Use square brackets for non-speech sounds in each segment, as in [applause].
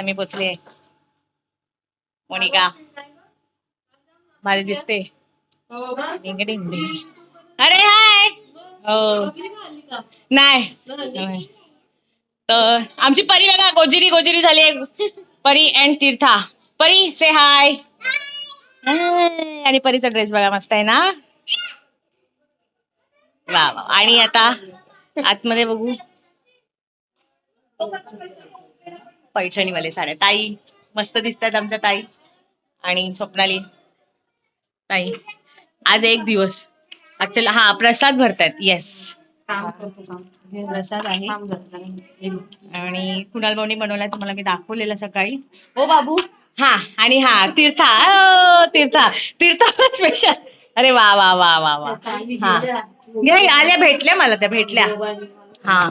आता मी पोचले. मोनिका. भारी दिसते. अरे हाय. हो. नाही. तर आमची परी बघा गोजिरी गोजिरी झाली. परी अँड तीर्था. परी से हाय आणि परीचा ड्रेस बघा मस्त आहे ना? वा वा. आणि आता आतमध्ये बघू. पैठणीवाले साड्या ताई मस्त दिसतात आमच्या ताई आणि स्वप्नाली. ताई आज एक दिवस. ऍक्च्युअली हा प्रसाद भरतायत येस प्रसाद आहे. आणि कुणाल भाऊनी बनवलाय तुम्हाला मी दाखवलेलं सकाळी. हो बाबू. हा आणि हा तीर्था. तीर्था. तीर्था स्पेशल अरे वा वा वा वा वा. हा. आल्या भेटल्या मला त्या भेटल्या. हा.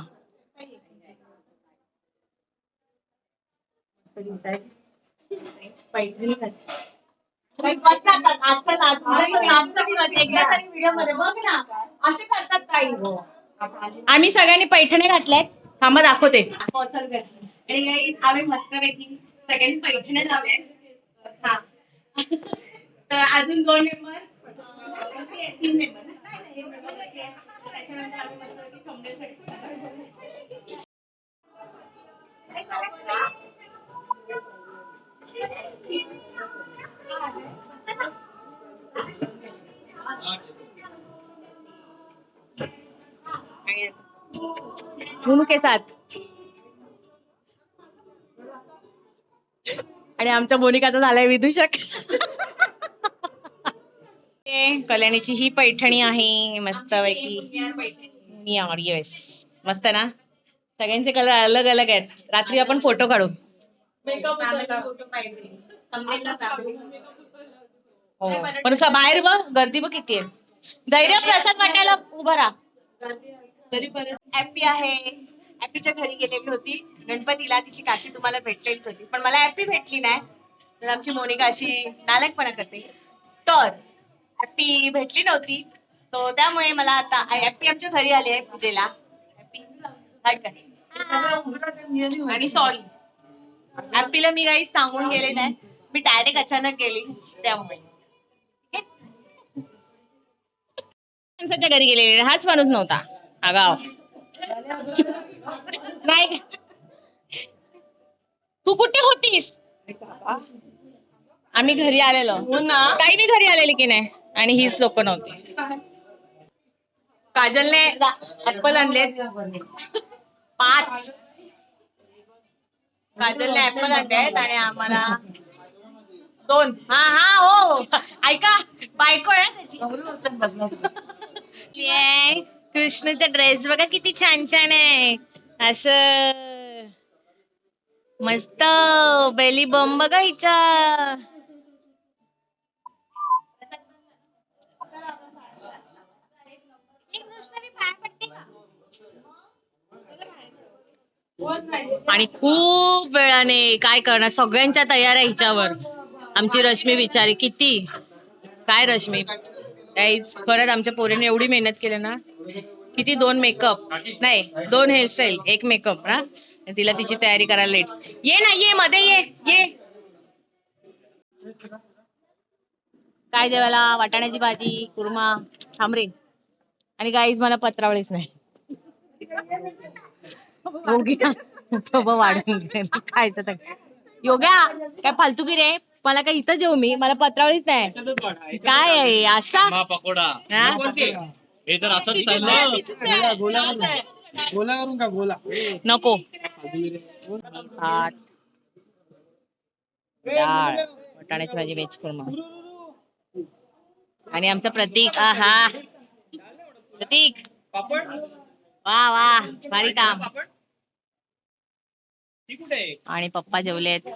असे करतात काही आम्ही सगळ्यांनी पैठणे घातल्यात. थांबा दाखवते. आणि guys, आम्ही मस्तपैकी सगळ्यांनी पैठणे लावले हा. तर अजून दोन मेंबर तीन मेंबर त्याच्यानंतर आम्ही मस्तपैकी thumbnail के साथ. आणि आमच्या मोनिकाचा झालाय विदूषक. कल्याणीची ही पैठणी आहे. मस्त पैकी. येस मस्त ना? सगळ्यांचे कलर अलग अलग आहेत. रात्री आपण फोटो काढू. हो. पण का बाहेर बघ गर्दी बघ किती आहे. धैर्य प्रसाद वाटायला उभा राहा. हॅपी आहे. हॅपीच्या घरी गेलेली होती. गणपतीला तिची काकी तुम्हाला भेटलेलीच होती. पण मला हॅपी भेटली नाही. तर आमची मोनिका अशी नालायकपणा करते. तर हॅपी भेटली नव्हती. सो त्यामुळे मला आता हॅपी आमच्या घरी आली आहे पूजेला. हॅपी आणि सॉरी हॅपीला मी काही सांगून गेले नाही. मी डायरेक्ट अचानक गेली त्यामुळे? माणसाच्या घरी गेलेले हाच माणूस नव्हता. आगाव. नाही. तू कुठे होतीस? आम्ही घरी आलेलो. काही मी घरी आलेली की नाही? आणि हीच लोक नव्हती. काजलने ऍपल आणलेत. पाच. काजलने ऍपल आणलेत आणि आम्हाला दोन. हा हा हो. ऐका बायको आहे त्याची. ये, कृष्णचा ड्रेस बघा किती छान छान आहे. असं मस्त बेली बम बघा हिचा. आणि खूप वेळाने काय करणार? सगळ्यांच्या तयाऱ्या हिच्यावर. आमची रश्मी विचारी किती? काय रश्मी? गाईज खरंच आमच्या पोरीने एवढी मेहनत केली ना किती दोन मेकअप नाही दोन हेअरस्टाईल एक मेकअप ना तिला तिची तयारी करायला लेट ये ना ये मध्ये ये ये. काय जेवायला? वाटाण्याची भाजी कुर्मा थांबरे आणि काहीच मला पत्रावळीच नाही. योग्या [laughs] वाढून. [laughs] खायचं तर. योग्या काय फालतूकी रे? मला काय इथं जेऊ मी? मला पत्रावळीच नाही. काय आहे? असा? पकोडा. हा? हे तर असंच चाललं. गोला करून का गोला? नको. भात. डाळ. वाटाण्याची भाजी वेज कुर्मा. आणि आमचा प्रतीक. आहा. प्रतीक. वा वा. भारी काम. आहे? आणि पप्पा जेवलेत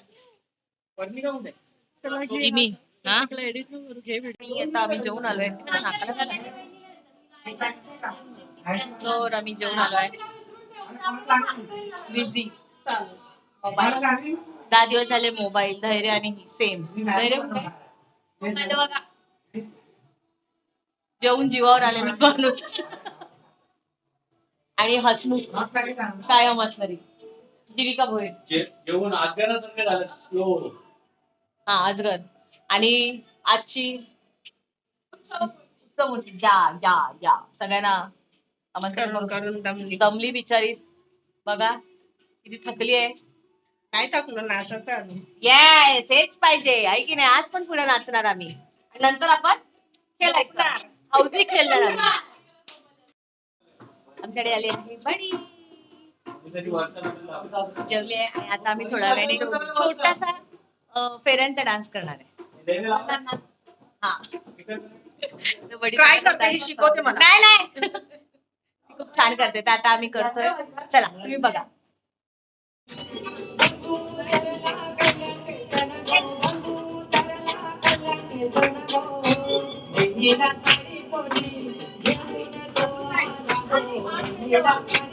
वर्णिका कुठे आहे? जिमी हा? edit वर घे video. मी आता आम्ही जेवून आलोय. तर आम्ही जेवून आलोय. Busy mobile. दहा दिवस झाले मोबाईल धैर्य आणि सेम धैर्य. जेवून जीवावर आले मी माणूस. आणि हसमुख. कायम असणारी जीविका भोईर. जे- जेवण झालं स्लो हा आजगर. आणि आजची उत्तम मुलगी या या या सगळ्यांना आमंत्रण करून दमली. दमली बिचारी. बघा किती थकली आहे. काय टाकलं नाचाचं अजून येस हेच पाहिजे. आहे की नाही? आज पण पुढे नाचणार आम्ही. आणि नंतर आपण खेळायचं. हौसी खेळणार आम्ही. आमच्याकडे आली आहे बडी. जेवले आता आम्ही थोडा वेळाने छोटासा फेऱ्यांचा डान्स करणार आहे. हा. ट्राय करते शिकवते मला. नाही नाही. खूप छान करते. तर आता आम्ही करतोय. चला तुम्ही बघा. Yeah. [laughs]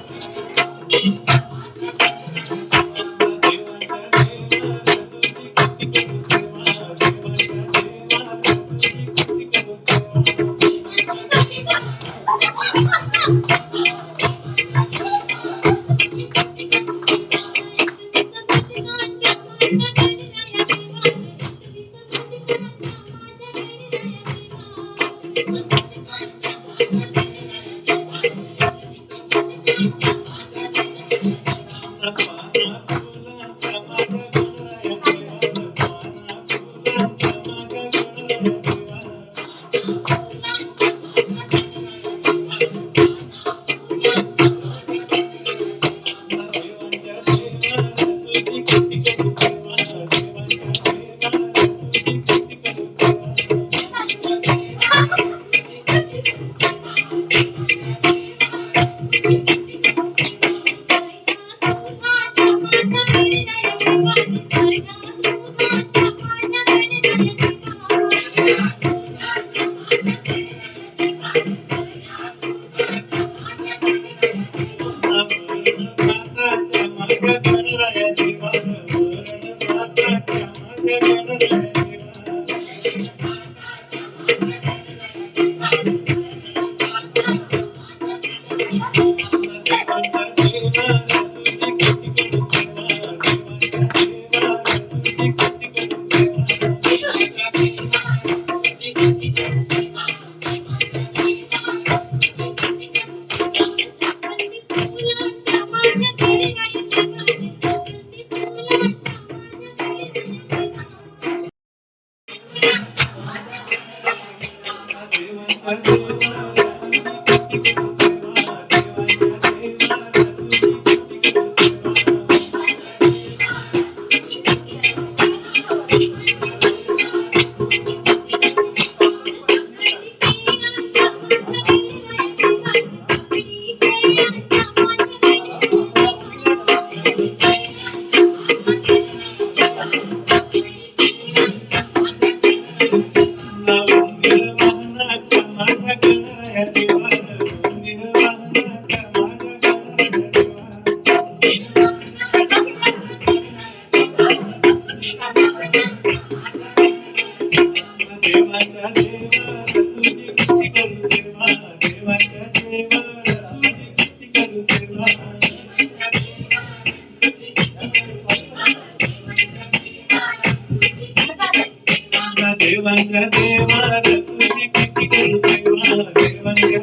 देवांग देवा तुझी किती करू देवा देवांग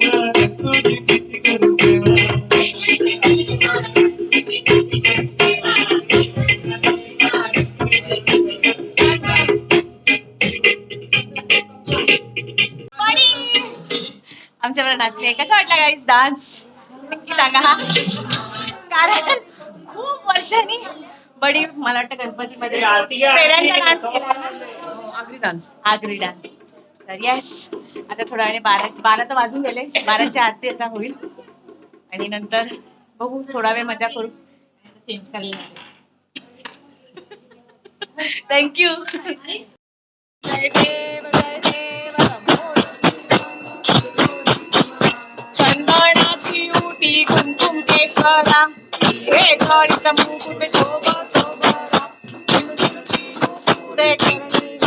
देवा तुझी किती करू देवा आमच्यावर नाचले कसा वाटला गाईज डान्स नक्की सांगा. कारण खूप वर्षांनी बडी मला वाटतं गणपतीमध्ये फेऱ्यांचा डान्स केला. ना आगरी डान्स आगरी डान्स तर येस आता थोड्या वेळाने बारा बारा तर वाजून गेले. बाराच्या आरती आता होईल. आणि नंतर बघू थोडा वेळ मजा करू. चेंज करायला थँक्यू चंदनाची उटी कुंकुम केसरा हे गणित मुकुट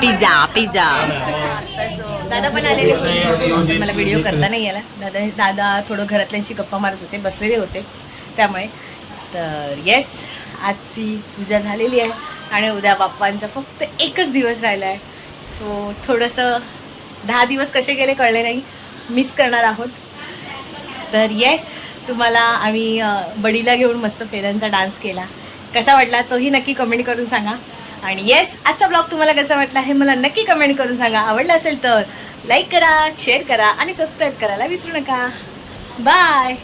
पिझ्झा पिझ्झा. दादा पण आलेले होते. मला व्हिडिओ करता नाही आला. दादा दादा थोडं घरातल्यांशी गप्पा मारत होते बसलेले होते. त्यामुळे तर येस आजची पूजा झालेली आहे आणि उद्या बाप्पांचा फक्त एकच दिवस राहिला आहे सो थोडंसं दहा दिवस कसे गेले कळले नाही. मिस करणार आहोत. तर येस तुम्हाला आम्ही बडीला घेऊन मस्त फेऱ्यांचा डान्स केला. कसा वाटला? तोही नक्की कमेंट करून सांगा. आणि येस आजचा ब्लॉग तुम्हाला कसा वाटला हे मला नक्की कमेंट करून सांगा. आवडला असेल तर लाईक करा शेअर करा आणि सबस्क्राईब करायला विसरू नका. बाय